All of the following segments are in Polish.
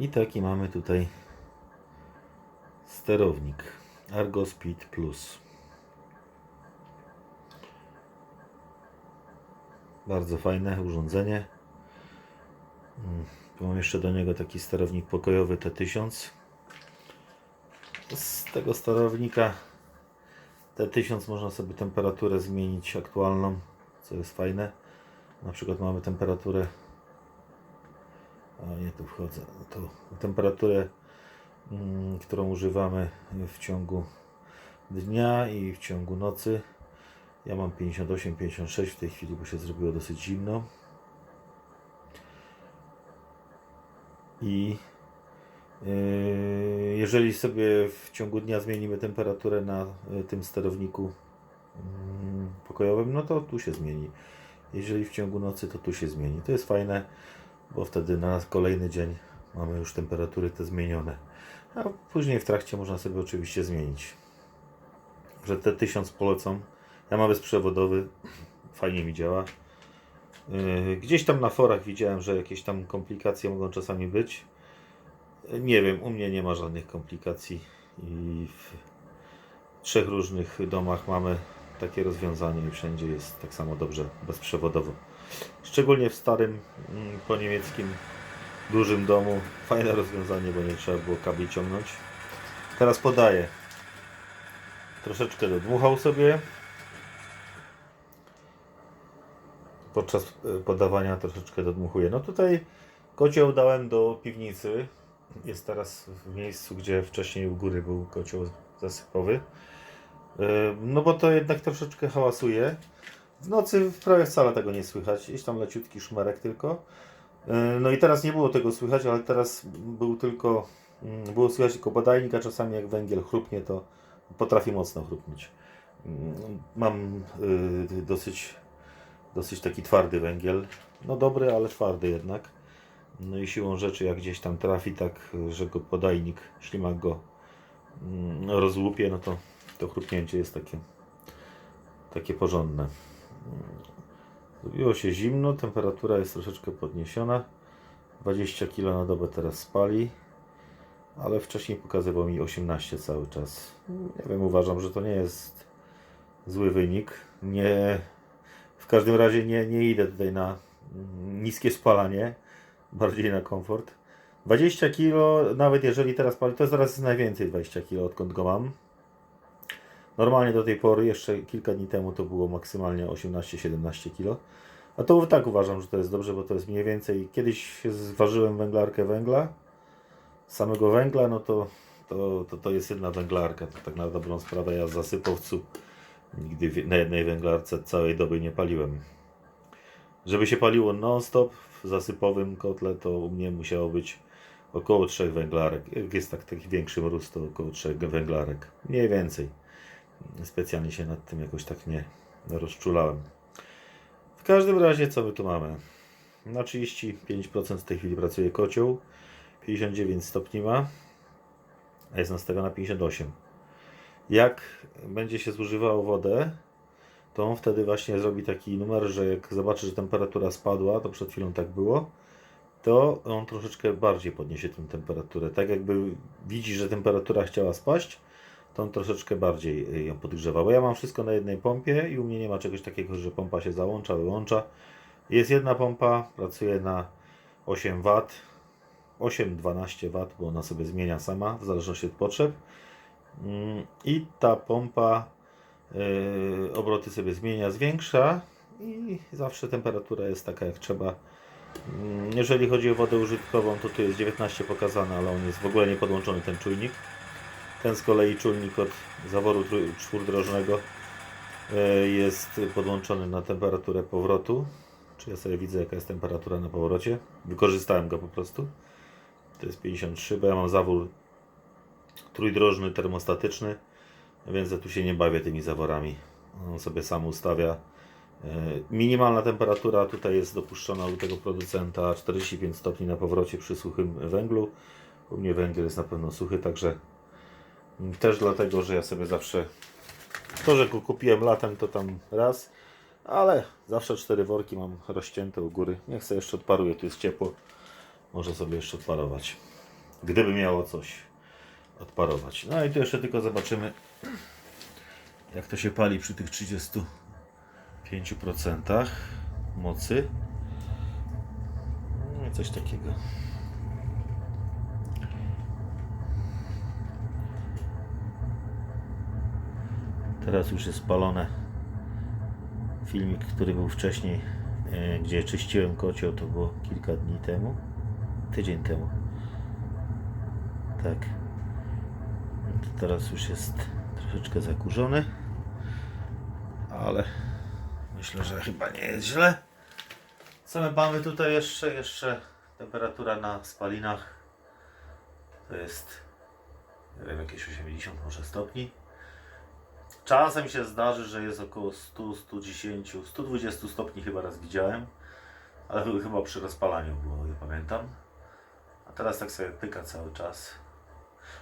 I taki mamy tutaj sterownik Argo Speed Plus. Bardzo fajne urządzenie. Mm, Mam jeszcze do niego taki sterownik pokojowy T1000. Z tego sterownika T1000 można sobie temperaturę zmienić aktualną, co jest fajne. Na przykład mamy temperaturę a nie tu wchodzę. Tu temperaturę, mm, którą używamy w ciągu dnia i w ciągu nocy. Ja mam 58-56 w tej chwili, bo się zrobiło dosyć zimno. I yy, jeżeli sobie w ciągu dnia zmienimy temperaturę na y, tym sterowniku mm, pokojowym, no to tu się zmieni. Jeżeli w ciągu nocy, to tu się zmieni. To jest fajne, bo wtedy na kolejny dzień mamy już temperatury te zmienione. A później w trakcie można sobie oczywiście zmienić. Że te 1000 polecam. Ja mam bezprzewodowy, fajnie mi działa. Yy, Gdzieś tam na forach widziałem, że jakieś tam komplikacje mogą czasami być. Nie wiem, u mnie nie ma żadnych komplikacji i w trzech różnych domach mamy takie rozwiązanie i wszędzie jest tak samo dobrze bezprzewodowo. Szczególnie w starym mm, po niemieckim dużym domu fajne rozwiązanie, bo nie trzeba było kabli ciągnąć. Teraz podaję. Troszeczkę dodmuchał sobie. Podczas e, podawania troszeczkę dodmuchuję. No tutaj kocioł dałem do piwnicy. Jest teraz w miejscu, gdzie wcześniej u góry był kocioł zasypowy. E, No bo to jednak troszeczkę hałasuje. W nocy prawie wcale tego nie słychać. Jest tam leciutki szmerek tylko. E, No i teraz nie było tego słychać, ale teraz był tylko, mm, było słychać tylko podajnik, a czasami jak węgiel chrupnie, to potrafi mocno chrupnąć. Mm, Mam y, dosyć, dosyć taki twardy węgiel. No dobry, ale twardy jednak. No i siłą rzeczy, jak gdzieś tam trafi tak, że go podajnik, ślimak go mm, rozłupie, no to to chrupnięcie jest takie, takie porządne. Zrobiło się zimno, temperatura jest troszeczkę podniesiona. 20 kg na dobę teraz spali, ale wcześniej pokazywał mi 18 cały czas. Nie wiem, uważam, że to nie jest zły wynik. Nie, w każdym razie nie, nie idę tutaj na niskie spalanie, bardziej na komfort. 20 kg, nawet jeżeli teraz pali, to zaraz jest najwięcej 20 kg, odkąd go mam. Normalnie do tej pory, jeszcze kilka dni temu to było maksymalnie 18-17 kg. A to tak uważam, że to jest dobrze, bo to jest mniej więcej. Kiedyś zważyłem węglarkę węgla, samego węgla, no to, to, to, to jest jedna węglarka. To tak na dobrą sprawę ja z zasypowcu nigdy na jednej węglarce całej doby nie paliłem. Żeby się paliło non-stop w zasypowym kotle, to u mnie musiało być około trzech węglarek. Jak jest tak taki większy mróz, to około trzech węglarek. Mniej więcej. Specjalnie się nad tym jakoś tak nie rozczulałem. W każdym razie, co my tu mamy? Na 35% w tej chwili pracuje kocioł, 59 stopni ma, a jest nastawiona na 58. Jak będzie się zużywało wodę, to on wtedy właśnie zrobi taki numer, że jak zobaczy, że temperatura spadła, to przed chwilą tak było, to on troszeczkę bardziej podniesie tę temperaturę. Tak jakby widzi, że temperatura chciała spaść, to troszeczkę bardziej y, ją podgrzewa. Bo ja mam wszystko na jednej pompie i u mnie nie ma czegoś takiego, że pompa się załącza, wyłącza. Jest jedna pompa, pracuje na 8 W, 8-12 W, bo ona sobie zmienia sama w zależności od potrzeb. Mm, I ta pompa y, obroty sobie zmienia, zwiększa i zawsze temperatura jest taka jak trzeba. Mm, Jeżeli chodzi o wodę użytkową, to tu jest 19 pokazane, ale on jest w ogóle nie podłączony ten czujnik. Ten z kolei czujnik od zaworu czwórdrożnego e, jest podłączony na temperaturę powrotu. Czy ja sobie widzę jaka jest temperatura na powrocie? Wykorzystałem go po prostu. To jest 53, bo ja mam zawór trójdrożny termostatyczny, więc ja tu się nie bawię tymi zaworami. On sobie sam ustawia. E, Minimalna temperatura tutaj jest dopuszczona u tego producenta 45 stopni na powrocie przy suchym węglu. U mnie węgiel jest na pewno suchy, także też dlatego, że ja sobie zawsze to, że go kupiłem latem, to tam raz, ale zawsze cztery worki mam rozcięte u góry. Niech sobie jeszcze odparuje, tu jest ciepło. Może sobie jeszcze odparować. gdyby miało coś odparować. No i tu jeszcze tylko zobaczymy, jak to się pali przy tych 35% mocy. No i coś takiego. Teraz już jest spalone. Filmik, który był wcześniej, e, gdzie czyściłem kocioł, to było kilka dni temu. Tydzień temu. Tak. To teraz już jest troszeczkę zakurzony. Ale myślę, że chyba nie jest źle. Co my mamy tutaj jeszcze? Jeszcze temperatura na spalinach to jest nie wiem, jakieś 80 może stopni. Czasem się zdarzy, że jest około 100, 110, 120 stopni chyba raz widziałem, ale chyba przy rozpalaniu było, nie pamiętam. A teraz tak sobie pyka cały czas.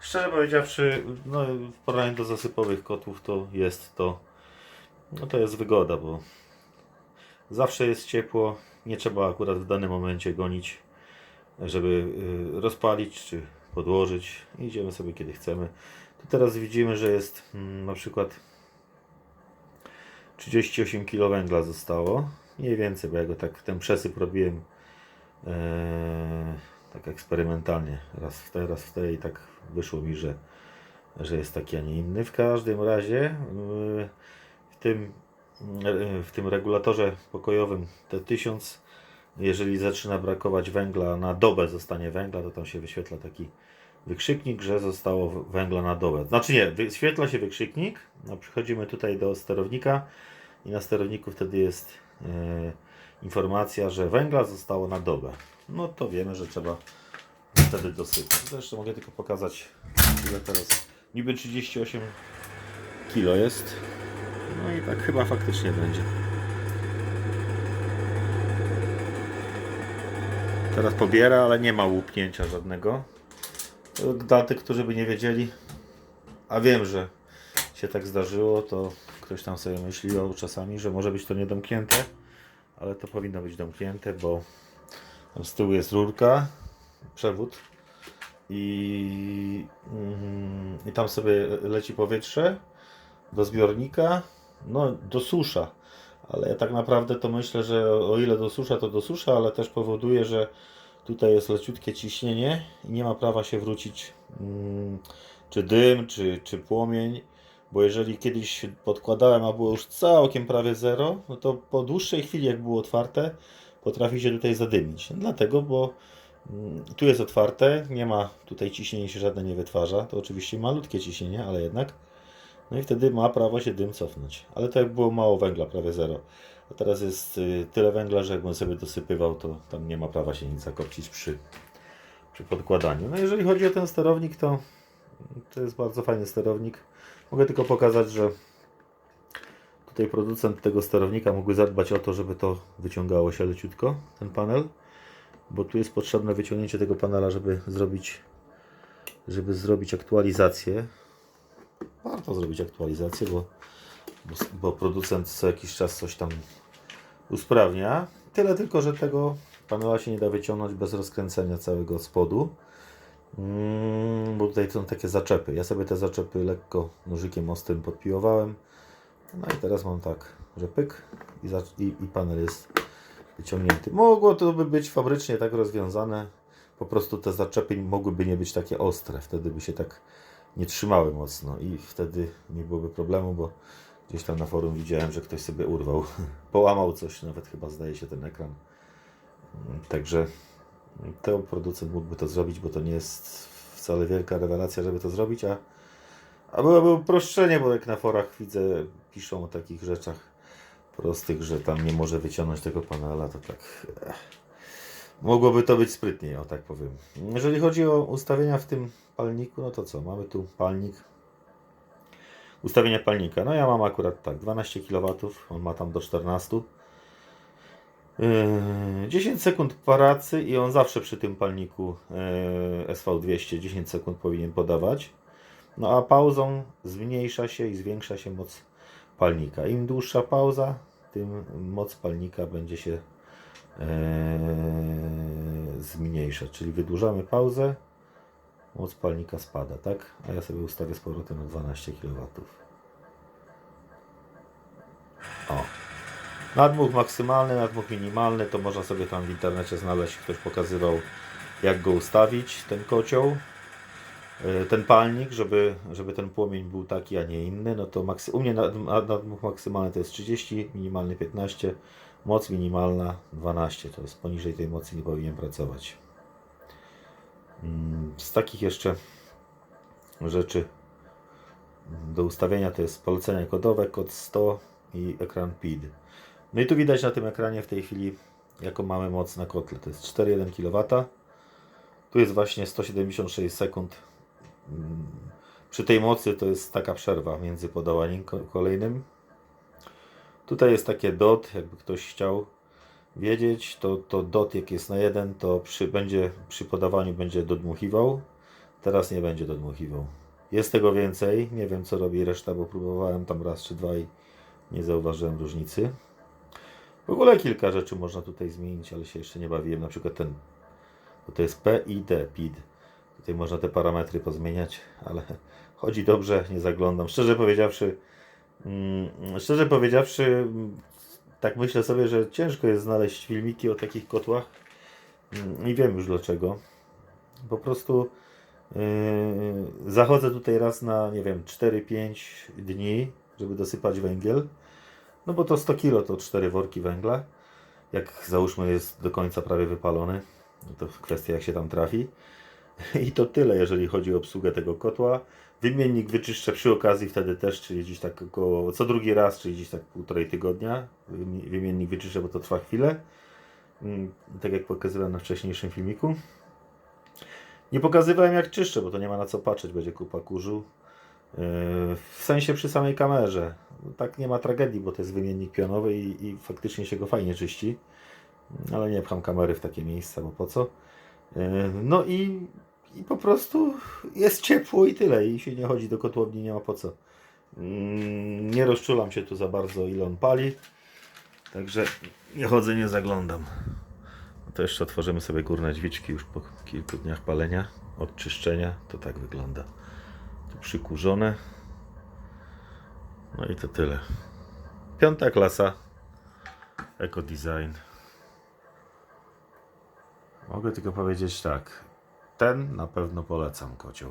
Szczerze powiedziawszy, no, w porównaniu do zasypowych kotłów to jest to, no to jest wygoda, bo zawsze jest ciepło, nie trzeba akurat w danym momencie gonić, żeby y, rozpalić czy podłożyć. Idziemy sobie kiedy chcemy. Tu teraz widzimy, że jest mm, na przykład 38 kg węgla zostało. Mniej więcej, bo ja go tak ten przesyp robiłem e, tak eksperymentalnie. Raz w te, raz w te i tak wyszło mi, że, że jest taki, a nie inny. W każdym razie w tym, w tym regulatorze pokojowym T1000 jeżeli zaczyna brakować węgla na dobę zostanie węgla, to tam się wyświetla taki wykrzyknik, że zostało węgla na dobę. Znaczy nie, wyświetla się wykrzyknik, no przychodzimy tutaj do sterownika i na sterowniku wtedy jest e, informacja, że węgla zostało na dobę. No to wiemy, że trzeba wtedy dosypać. Zresztą mogę tylko pokazać ile teraz. Niby 38 kilo jest. No i tak chyba faktycznie będzie. Teraz pobiera, ale nie ma łupnięcia żadnego. Dla tych, którzy by nie wiedzieli, a wiem, że się tak zdarzyło, to ktoś tam sobie myślał czasami, że może być to niedomknięte, ale to powinno być domknięte, bo tam z tyłu jest rurka, przewód i, mm, i tam sobie leci powietrze do zbiornika, no do susza. Ale tak naprawdę to myślę, że o ile do susza, to do susza, ale też powoduje, że tutaj jest leciutkie ciśnienie i nie ma prawa się wrócić mm, czy dym, czy, czy płomień, bo jeżeli kiedyś podkładałem, a było już całkiem prawie zero, no to po dłuższej chwili, jak było otwarte, potrafi się tutaj zadymić. Dlatego, bo mm, tu jest otwarte, nie ma tutaj ciśnienie się żadne nie wytwarza, to oczywiście malutkie ciśnienie, ale jednak. No i wtedy ma prawo się dym cofnąć. Ale to jak było mało węgla, prawie zero. A teraz jest y, tyle węgla, że jakbym sobie dosypywał, to tam nie ma prawa się nic zakopcić przy, przy podkładaniu. No jeżeli chodzi o ten sterownik, to to jest bardzo fajny sterownik. Mogę tylko pokazać, że tutaj producent tego sterownika mógłby zadbać o to, żeby to wyciągało się leciutko, ten panel, bo tu jest potrzebne wyciągnięcie tego panela, żeby zrobić żeby zrobić aktualizację. Warto zrobić aktualizację, bo, bo, producent co jakiś czas coś tam usprawnia. Tyle tylko, że tego panela się nie da wyciągnąć bez rozkręcenia całego od spodu. Mm, bo tutaj są takie zaczepy. Ja sobie te zaczepy lekko nożykiem ostrym podpiłowałem. No i teraz mam tak, że pyk i, i, i panel jest wyciągnięty. Mogło to by być fabrycznie tak rozwiązane. Po prostu te zaczepy mogłyby nie być takie ostre. Wtedy by się tak nie trzymały mocno i wtedy nie byłoby problemu, bo gdzieś tam na forum widziałem, że ktoś sobie urwał. Połamał coś, nawet chyba zdaje się ten ekran. Także to producent mógłby to zrobić, bo to nie jest wcale wielka rewelacja, żeby to zrobić, a, a byłoby uproszczenie, bo jak na forach widzę, piszą o takich rzeczach prostych, że tam nie może wyciągnąć tego panela, to tak eh, mogłoby to być sprytniej, o tak powiem. Jeżeli chodzi o ustawienia w tym palniku, no to co, mamy tu palnik, ustawienia palnika, no ja mam akurat tak, 12 kW, on ma tam do 14 Yy, 10 sekund pracy i on zawsze przy tym palniku yy, SV200 10 sekund powinien podawać. No a pauzą zmniejsza się i zwiększa się moc palnika. Im dłuższa pauza, tym moc palnika będzie się yy, zmniejszać. Czyli wydłużamy pauzę moc palnika spada, tak? A ja sobie ustawię z powrotem na 12 kW. O. Nadmuch maksymalny, nadmuch minimalny, to można sobie tam w internecie znaleźć. Ktoś pokazywał, jak go ustawić, ten kocioł, Yy, ten palnik, żeby, żeby ten płomień był taki, a nie inny. No to maksy, u mnie nad- nad- nadmuch maksymalny to jest 30, minimalny 15, moc minimalna 12. To jest poniżej tej mocy nie powinien pracować. Mm, Z takich jeszcze rzeczy do ustawienia to jest polecenia kodowe, kod 100 i ekran PID. No i tu widać na tym ekranie w tej chwili jaką mamy moc na kotle. To jest 4,1 kW. Tu jest właśnie 176 sekund. Mm, Przy tej mocy to jest taka przerwa między podawaniem ko- kolejnym. Tutaj jest takie dot, jakby ktoś chciał wiedzieć, to, to dot jak jest na jeden, to przy, będzie, przy podawaniu będzie dodmuchiwał. Teraz nie będzie dodmuchiwał. Jest tego więcej, nie wiem co robi reszta, bo próbowałem tam raz czy dwa i nie zauważyłem różnicy. W ogóle kilka rzeczy można tutaj zmienić, ale się jeszcze nie bawiłem. Na przykład ten, bo to jest PID, PID. Tutaj można te parametry pozmieniać, ale chodzi dobrze, nie zaglądam. Szczerze powiedziawszy, mm, szczerze powiedziawszy, tak myślę sobie, że ciężko jest znaleźć filmiki o takich kotłach. Mm, I wiem już dlaczego. Po prostu yy, zachodzę tutaj raz na, nie wiem, 4-5 dni, żeby dosypać węgiel. No bo to 100 kg to 4 worki węgla. Jak załóżmy jest do końca prawie wypalony, no to kwestia jak się tam trafi. I to tyle, jeżeli chodzi o obsługę tego kotła. Wymiennik wyczyszczę przy okazji wtedy też, czyli gdzieś tak około, co drugi raz, czyli gdzieś tak półtorej tygodnia. Wymi- Wymiennik wyczyszczę, bo to trwa chwilę. Mm, Tak jak pokazywałem na wcześniejszym filmiku. Nie pokazywałem jak czyszczę, bo to nie ma na co patrzeć, będzie kupa kurzu. Yy, W sensie przy samej kamerze. Tak nie ma tragedii, bo to jest wymiennik pionowy i, i faktycznie się go fajnie czyści. Ale nie pcham kamery w takie miejsca, bo po co? Yy, No i, i po prostu jest ciepło i tyle. I się nie chodzi do kotłowni, nie ma po co. Mm, Nie rozczulam się tu za bardzo, ile on pali. Także nie chodzę, nie zaglądam. No To jeszcze otworzymy sobie górne drzwiczki już po kilku dniach palenia, odczyszczenia. To tak wygląda. Tu przykurzone. No i to tyle. Piąta klasa. Eco Design. Mogę tylko powiedzieć tak. Ten na pewno polecam kocioł.